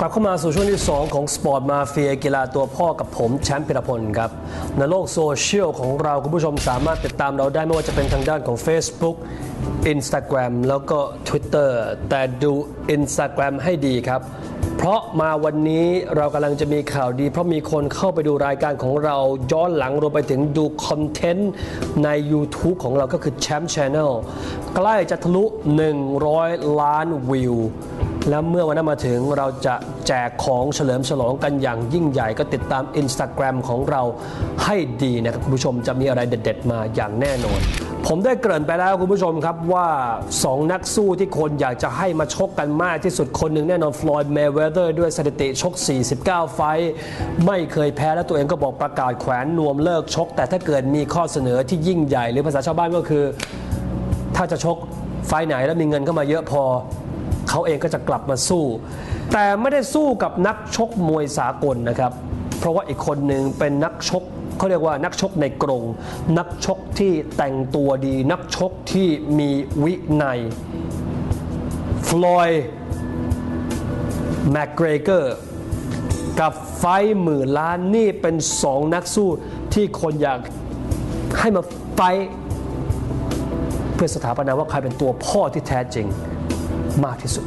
กลับเข้ามาสู่ช่วงที่ 2 ของ Sport Mafia กีฬาตัวพ่อกับผมแชมป์พิรพลครับ ในโลกโซเชียลของเราคุณผู้ชมสามารถติดตามเราได้ไม่ว่าจะเป็นทางด้านของ Facebook Instagram แล้วก็ Twitter แต่ดู Instagram ให้ดีครับ เพราะมาวันนี้เรากำลังจะมีข่าวดี เพราะมีคนเข้าไปดูรายการของเราย้อนหลังรวมไปถึงดูคอนเทนต์ใน YouTube ของเราก็คือแชมป์ช n น e l ใกล้จะทะลุ 100 ล้านวิว แล้วเมื่อวันนั้นมาถึงเราจะแจกของเฉลิมฉลองกันอย่างยิ่งใหญ่ก็ติดตาม Instagram ของเราให้ดีนะครับคุณผู้ชมจะมีอะไรเด็ด ๆ มาอย่างแน่นอน ผมได้เกริ่นไปแล้วคุณผู้ชมครับว่า 2 นักสู้ที่คนอยากจะให้มาชกกันมากที่สุดคนหนึ่งแน่นอนฟลอยด์เมเวเดอร์ด้วยสถิติชก 49 ไฟท์ไม่เคยแพ้และตัวเองก็บอกประกาศแขวนนวมเลิกชก แต่ถ้าเกิดมีข้อเสนอที่ยิ่งใหญ่หรือภาษาชาวบ้านก็คือ ถ้าจะชกไฟไหนแล้วมีเงินเข้ามาเยอะพอ เขาเองก็จะกลับมาสู้ แต่ไม่ได้สู้กับนักชกมวยสากลนะครับ เพราะว่าอีกคนหนึ่งเป็นนักชกเขาเรียกว่านักชกในกรง นักชกที่แต่งตัวดี นักชกที่มีวินัยฟลอยด์แมกเกรเกอร์กับไฟหมื่นล้านนี่เป็นสองนักสู้ที่คนอยากให้มาไฟ เพื่อสถาปนาว่าใครเป็นตัวพ่อที่แท้จริง มากที่สุด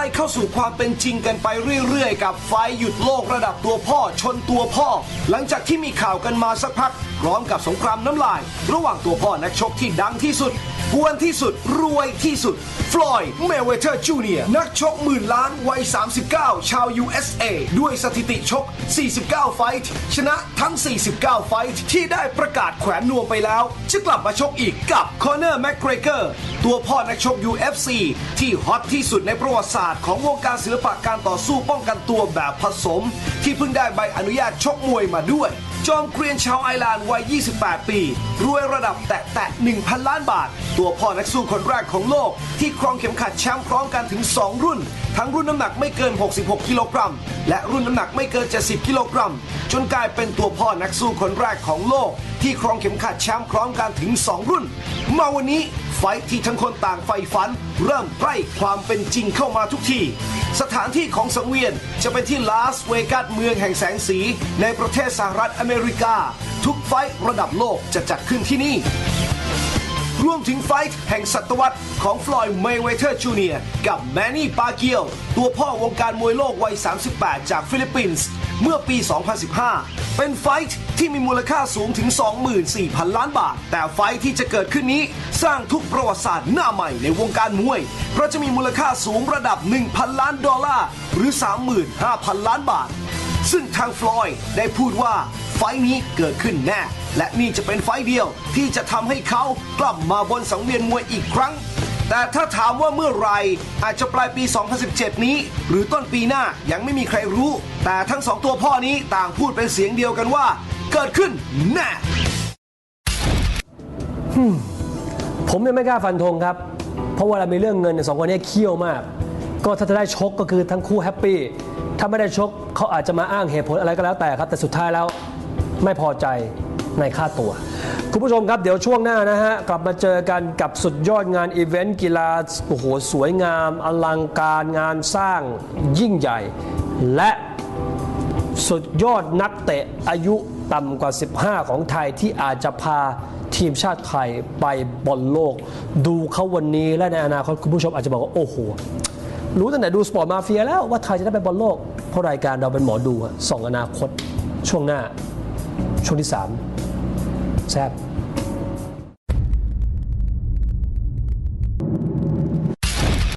ล้เข้าสู่ความเป็นจริงกันไปเรื่อยๆ กับไฟหยุดโลกระดับตัวพ่อชนตัวพ่อ หลังจากที่มีข่าวกันมาสักพักพร้อมกับสงครามน้ำลาย ระหว่างตัวพ่อนักชกที่ดังที่สุดกวนที่สุดรวยที่สุด ฟลอยด์เมเวเทอร์จูเนียนักชกหมื่นล้านวัย 39 ชาว USA ด้วยสถิติชก 49 ไฟท์ชนะทั้ง 49 ไฟท์ที่ได้ประกาศแขวนนวมไปแล้ว จะกลับมาชกอีกกับคอนเนอร์แมกเกรเกอร์ตัวพ่อนักชก UFC ที่ฮอตที่สุดในประวัติศาสตร์ของวงการศิลปะการต่อสู้ป้องกันตัวแบบผสม ที่เพิ่งได้ใบอนุญาตชกมวยมาด้วย จอมเกรียนชาวไอร์แลนด์วัย 28 ปี รวยระดับแตะแตะ1,000 ล้านบาท ตัวพ่อนักสู้คนแรกของโลก ที่ครองเข็มขัดแชมป์พร้อมกันถึง 2 รุ่น ทั้งรุ่นน้ำหนักไม่เกิน 66 กิโลกรัม และรุ่นน้ำหนักไม่เกิน 70 กิโลกรัม จนกลายเป็นตัวพ่อนักสู้คนแรกของโลก ที่ครองเข็มขัดแชมป์พร้อมกันถึง 2 รุ่น มาวันนี้ ไฟที่ทั้งคนต่างใฝ่ฝัน เริ่มใกล้ความเป็นจริงเข้ามาทุกทีสถานที่ของสังเวียนจะเป็นที่ลาสเวกัสเมืองแห่งแสงสี ในประเทศสหรัฐอเมริกา ทุกไฟระดับโลกจะจัดขึ้นที่นี่ รวมถึงไฟท์แห่งศตวรรษของฟลอยด์เมเวเทอร์จูเนียกับแมนนี่ปาเกียวตัวพ่อวงการมวยโลกวัย 38 จากฟิลิปปินส์เมื่อปี 2015 เป็นไฟท์ที่มีมูลค่าสูงถึง 24,000 ล้านบาท แต่ไฟท์ที่จะเกิดขึ้นนี้ สร้างทุกประวัติศาสตร์หน้าใหม่ในวงการมวย เพราะจะมีมูลค่าสูงระดับ 1,000 ล้านดอลลาร์หรือ 35,000 ล้านบาท ซึ่งทางฟลอยด์ได้พูดว่าไฟท์นี้เกิดขึ้นแน่ และนี่จะเป็นไฟเดียวที่จะทำให้เขากลับมาบนสังเวียนมวยอีกครั้ง แต่ถ้าถามว่าเมื่อไรอาจจะปลายปี 2017 นี้ หรือต้นปีหน้ายังไม่มีใครรู้ แต่ทั้งสองตัวพ่อนี้ต่างพูดเป็นเสียงเดียวกันว่า เกิดขึ้นแน่ผมยังไม่กล้าฟันธงครับ เพราะเวลามีเรื่องเงินเนี่ยสองคนนี้เคี่ยวมาก ก็ถ้าจะได้ชกก็คือทั้งคู่แฮปปี้ ถ้าไม่ได้ชกเขาอาจจะมาอ้างเหตุผลอะไรก็แล้วแต่ครับ แต่สุดท้ายแล้วไม่พอใจ ในค่าตัว คุณผู้ชมครับเดี๋ยวช่วงหน้านะฮะ กลับมาเจอกันกับสุดยอดงานอีเวนต์กีฬาโอ้โหสวยงาม อลังการงานสร้างยิ่งใหญ่ และสุดยอดนักเตะอายุต่ำกว่า 15 ของไทยที่อาจจะพาทีมชาติไทยไปบอลโลก ดูเขาวันนี้และในอนาคตคุณผู้ชมอาจจะบอกว่าโอ้โหรู้ตั้งแต่ดูสปอร์ตมาเฟียแล้วว่าไทยจะได้ไปบอลโลก เพราะรายการเราเป็นหมอดูส่องอนาคตช่วงหน้าช่วงที่ 3 แซบ